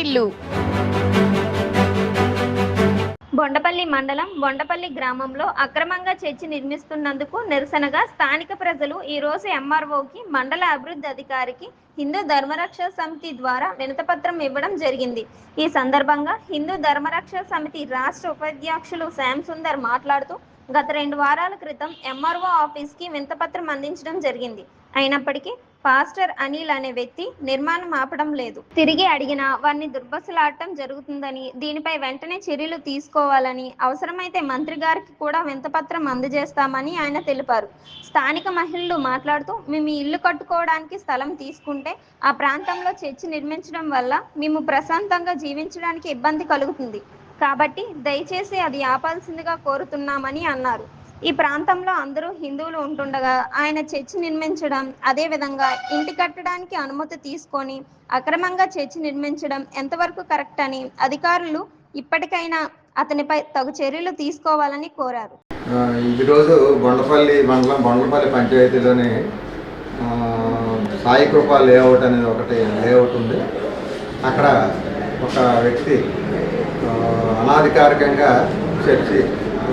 వార్తిల్లు బొండపల్లి మండలం బొండపల్లి గ్రామంలో అక్రమంగా చర్చి నిర్మిస్తున్నందుకు నిరసనగా స్థానిక ప్రజలు ఈ రోజు ఎంఆర్ఓకి మండల అభివృద్ధి అధికారికి హిందూ ధర్మరక్ష సమితి ద్వారా వినతపత్రం ఇవ్వడం జరిగింది. ఈ సందర్భంగా హిందూ ధర్మరక్ష సమితి రాష్ట్ర ఉపాధ్యక్షులు శ్యామ్ సుందర్ మాట్లాడుతూ గత రెండు వారాల క్రితం ఎంఆర్ఓ ఆఫీస్కి వినతపత్రం అందించడం జరిగింది. అయినప్పటికీ పాస్టర్ అనిల్ అనే వ్యక్తి నిర్మాణం ఆపడం లేదు. తిరిగి అడిగినా వారిని దుర్బసలాడటం జరుగుతుందని దీనిపై వెంటనే చర్యలు తీసుకోవాలని అవసరమైతే మంత్రి గారికి కూడా వింతపత్రం అందజేస్తామని ఆయన తెలిపారు. స్థానిక మహిళలు మాట్లాడుతూ మేము ఇల్లు కట్టుకోవడానికి స్థలం తీసుకుంటే ఆ ప్రాంతంలో చర్చి నిర్మించడం వల్ల మేము ప్రశాంతంగా జీవించడానికి ఇబ్బంది కలుగుతుంది. కాబట్టి దయచేసి అది ఆపాల్సిందిగా కోరుతున్నామని అన్నారు. ఈ ప్రాంతంలో అందరూ హిందువులు ఉంటుండగా ఆయన చర్చి నిర్మించడం అదే విధంగా ఇంటి కట్టడానికి అనుమతి తీసుకొని అక్రమంగా చర్చి నిర్మించడం ఎంతవరకు కరెక్ట్ అని అధికారులు ఇప్పటికైనా అతనిపై తగు చర్యలు తీసుకోవాలని కోరారు. ఈరోజు బొండపల్లి మండలం బొండపల్లి పంచాయతీలోని సాయి కృప లేఅవుట్ అనేది ఒకటి లేఅవుట్ ఉంది. అక్కడ ఒక వ్యక్తి ఆ, అనాధికారికంగా చర్చి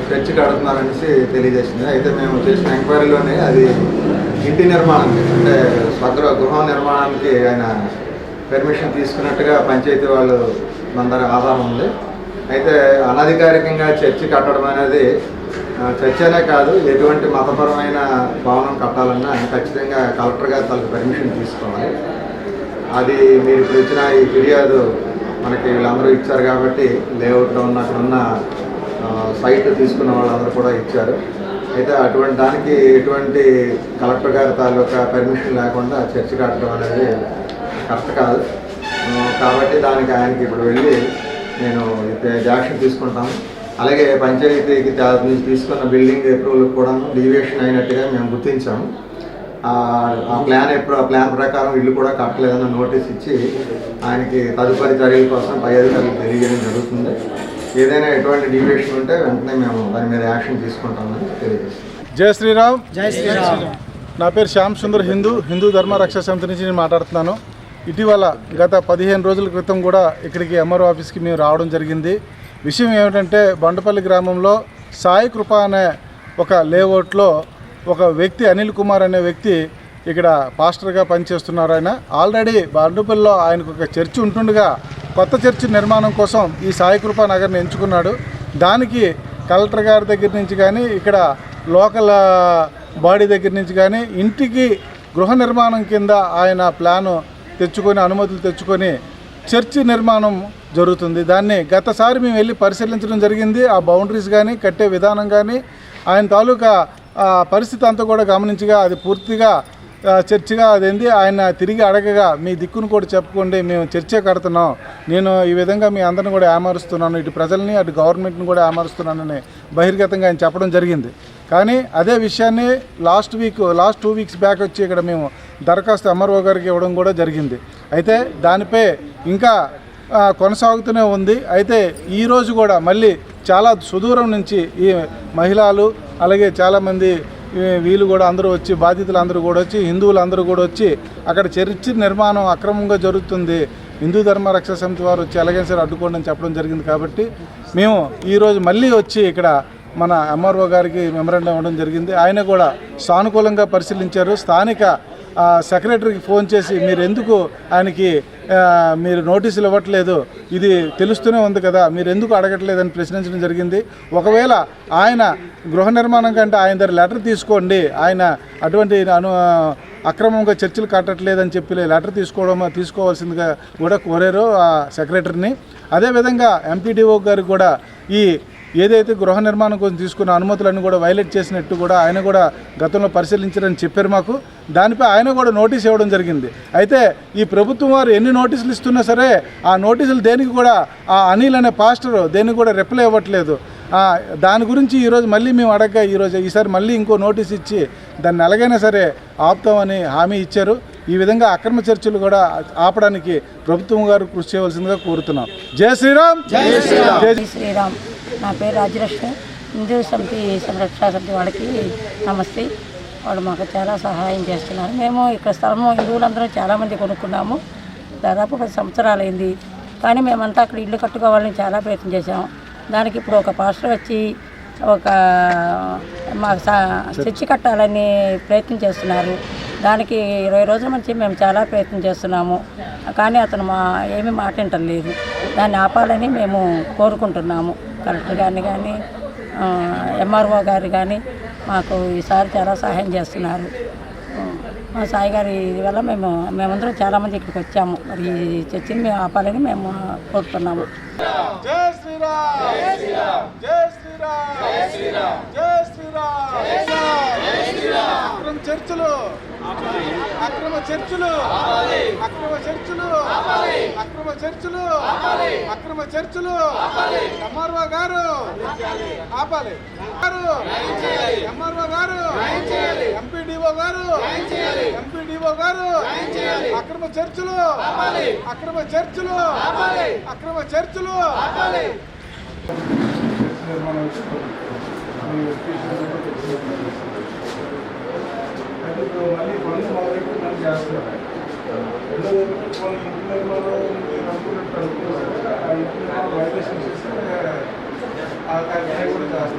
చర్చి కడుతున్నారనేసి తెలియజేసింది. అయితే మేము చేసిన ఎంక్వైరీలోనే అది ఇంటి నిర్మాణం అంటే స్వగృహ గృహ నిర్మాణానికి ఆయన పెర్మిషన్ తీసుకున్నట్టుగా పంచాయతీ వాళ్ళు మందర ఆధారం ఉంది. అయితే అనధికారికంగా చర్చి కట్టడం అనేది ఆ, అనే కాదు ఎటువంటి మతపరమైన భవనం కట్టాలన్నా ఖచ్చితంగా కలెక్టర్ గారు తనకు పర్మిషన్ తీసుకోవాలి. అది మీరు ఇప్పుడు ఇచ్చిన ఈ ఫిర్యాదు మనకి వీళ్ళందరూ ఇచ్చారు కాబట్టి లేఅవుట్లో ఉన్న అక్కడ ఉన్న సైట్ తీసుకున్న వాళ్ళందరూ కూడా ఇచ్చారు. అయితే అటువంటి దానికి ఎటువంటి కలెక్టర్ గారి తాలూకా పర్మిషన్ లేకుండా చర్చి కట్టడం అనేది కరెక్ట్ కాదు. కాబట్టి దానికి ఆయనకి ఇప్పుడు వెళ్ళి నేను యాక్షన్ తీసుకుంటాను. అలాగే పంచాయతీకి తీసుకున్న బిల్డింగ్ అప్రూవల్ కూడా డీవియేషన్ అయినట్టుగా మేము గుర్తించాము. ఆ ఆ ప్లాన్ ఎప్పుడు ఆ ప్లాన్ ప్రకారం ఇల్లు కూడా కట్టలేదన్న నోటీస్ ఇచ్చి ఆయనకి తదుపరి చర్యల కోసం పై అధికారులకు తెలియజేయడం జరుగుతుంది. ఏదైనా ఎటువంటి డీవియేషన్ ఉంటే వెంటనే మేము దాని మీద యాక్షన్ తీసుకుంటామని తెలియజేస్తాం జై శ్రీరామ్. జై శ్రీరామ్. నా పేరు శ్యామ్ సుందర్ హిందూ హిందూ ధర్మ రక్షా సమితి నుంచి నేను మాట్లాడుతున్నాను. ఇటీవల గత పదిహేను రోజుల క్రితం కూడా ఇక్కడికి ఎంఆర్ఓ ఆఫీస్కి మేము రావడం జరిగింది. విషయం ఏమిటంటే బండపల్లి గ్రామంలో సాయి కృప అనే ఒక లేఅవుట్లో ఒక వ్యక్తి అనిల్ కుమార్ అనే వ్యక్తి ఇక్కడ పాస్టర్గా పనిచేస్తున్నారు ఆయన. ఆల్రెడీ బండుపల్లిలో ఆయనకు ఒక చర్చి ఉంటుండగా కొత్త చర్చి నిర్మాణం కోసం ఈ సాయికృపా నగర్ని ఎంచుకున్నాడు. దానికి కలెక్టర్ గారి దగ్గర నుంచి కానీ ఇక్కడ లోకల్ బాడీ దగ్గర నుంచి కానీ ఇంటికి గృహ నిర్మాణం కింద ఆయన ప్లాను తెచ్చుకొని అనుమతులు తెచ్చుకొని చర్చి నిర్మాణం జరుగుతుంది. దాన్ని గతసారి మేము వెళ్ళి పరిశీలించడం జరిగింది. ఆ బౌండరీస్ కానీ కట్టే విధానం కానీ ఆయన తాలూకా పరిస్థితి అంతా కూడా గమనించగా అది పూర్తిగా చర్చిగా అదేంది? ఆయన తిరిగి అడగగా మీ దిక్కును కూడా చెప్పుకోండి మేము చర్చే కడుతున్నాం. నేను ఈ విధంగా మీ అందరిని కూడా ఏమారుస్తున్నాను ఇటు ప్రజల్ని అటు గవర్నమెంట్ని కూడా ఏమరుస్తున్నానని బహిర్గతంగా ఆయన చెప్పడం జరిగింది. కానీ అదే విషయాన్ని last week last two weeks back వచ్చి ఇక్కడ మేము దరఖాస్తు ఎంఆర్ఓ గారికి ఇవ్వడం కూడా జరిగింది. అయితే దానిపై ఇంకా కొనసాగుతూనే ఉంది. అయితే ఈరోజు కూడా మళ్ళీ చాలా సుదూరం నుంచి ఈ మహిళలు అలాగే చాలామంది వీళ్ళు కూడా అందరూ వచ్చి బాధితులు అందరూ కూడా వచ్చి హిందువులు అందరూ కూడా వచ్చి అక్కడ చర్చి నిర్మాణం అక్రమంగా జరుగుతుంది. హిందూ ధర్మ రక్షణ సమితి వారు వచ్చి ఎలాగైనా సరే అడ్డుకోండి అని చెప్పడం జరిగింది కాబట్టి మేము ఈరోజు మళ్ళీ వచ్చి ఇక్కడ మన ఎంఆర్ఓ గారికి మెమరాండం ఇవ్వడం జరిగింది. ఆయన కూడా సానుకూలంగా పరిశీలించారు. స్థానిక సెక్రటరీకి ఫోన్ చేసి మీరు ఎందుకు ఆయనకి మీరు నోటీసులు ఇవ్వట్లేదు ఇది తెలుస్తూనే ఉంది కదా మీరు ఎందుకు అడగట్లేదని ప్రశ్నించడం జరిగింది. ఒకవేళ ఆయన గృహ నిర్మాణం కంటే ఆయన దగ్గర లెటర్ తీసుకోండి ఆయన అటువంటి అను అక్రమంగా చర్చలు కట్టట్లేదని చెప్పి లెటర్ తీసుకోవడం తీసుకోవాల్సిందిగా కూడా కోరారు ఆ సెక్రటరీని. అదేవిధంగా ఎంపీడీఓ గారు కూడా ఈ ఏదైతే గృహ నిర్మాణం కోసం తీసుకున్న అనుమతులన్నీ కూడా వైలేట్ చేసినట్టు కూడా ఆయన కూడా గతంలో పరిశీలించారని చెప్పారు మాకు. దానిపై ఆయన కూడా నోటీస్ ఇవ్వడం జరిగింది. అయితే ఈ ప్రభుత్వం వారు ఎన్ని నోటీసులు ఇస్తున్నా సరే ఆ నోటీసులు దేనికి కూడా ఆ అనిల్ అనే పాస్టర్ దేనికి కూడా రిప్లై ఇవ్వట్లేదు. ఆ, దాని గురించి ఈరోజు మళ్ళీ మేము అడగగా ఈరోజు ఈసారి మళ్ళీ ఇంకో నోటీస్ ఇచ్చి దాన్ని ఎలాగైనా సరే ఆపుతామని హామీ ఇచ్చారు. ఈ విధంగా అక్రమ చర్చలు కూడా ఆపడానికి ప్రభుత్వం గారు కృషి చేయవలసిందిగా కోరుతున్నాం. జై శ్రీరామ్! జై శ్రీరామ్! జై జై శ్రీరామ్! నా పేరు రాజలక్ష్మి. హిందూ సమితి సంరక్షణ సమితి వాళ్ళకి నమస్తే. వాళ్ళు మాకు చాలా సహాయం చేస్తున్నారు. మేము ఇక్కడ స్థలము హిందువులందరూ చాలామంది కొనుక్కున్నాము. దాదాపు పది సంవత్సరాలు అయింది. కానీ మేమంతా అక్కడ ఇల్లు కట్టుకోవాలని చాలా ప్రయత్నం చేసాం దానికి ఇప్పుడు ఒక పాస్టర్ వచ్చి ఒక మాకు చర్చి కట్టాలని ప్రయత్నం చేస్తున్నారు. దానికి ఇరవై రోజుల నుంచి మేము చాలా ప్రయత్నం చేస్తున్నాము. కానీ అతను మా ఏమీ మాట లేదు. దాన్ని ఆపాలని మేము కోరుకుంటున్నాము. కలెక్టర్ గారిని కానీ ఎంఆర్ఓ గారు కానీ మాకు ఈసారి చాలా సహాయం చేస్తున్నారు మా సాయి గారి వల్ల మేము మేమందరం చాలామంది ఇక్కడికి వచ్చాము మరి ఈ చర్చిని మేము ఆపాలని మేము కోరుతున్నాము చర్చలు అక్రమ చర్చలు. అక్రమ చర్చలు. అక్రమ చర్చలు. అక్రమ చర్చలు. ఎంఆర్ఓ గారు. ఆపాలి. గారు. ఎంఆర్ఓ గారు. ఎంపీడీఓ గారు. ఎంపీడీఓ గారు. అక్రమ చర్చలు. అక్రమ చర్చలు. అక్రమ చర్చలు. మళ్ళీ చేస్తున్నారు. రెండో కొన్ని ఇంటి నిర్మాణం మీరు అనుకున్నట్టు అనుకున్నారు ఆ ఇంటి నిర్మాణం వైలేషన్ చేస్తే ఆ కార్యక్రమం కూడా చేస్తారు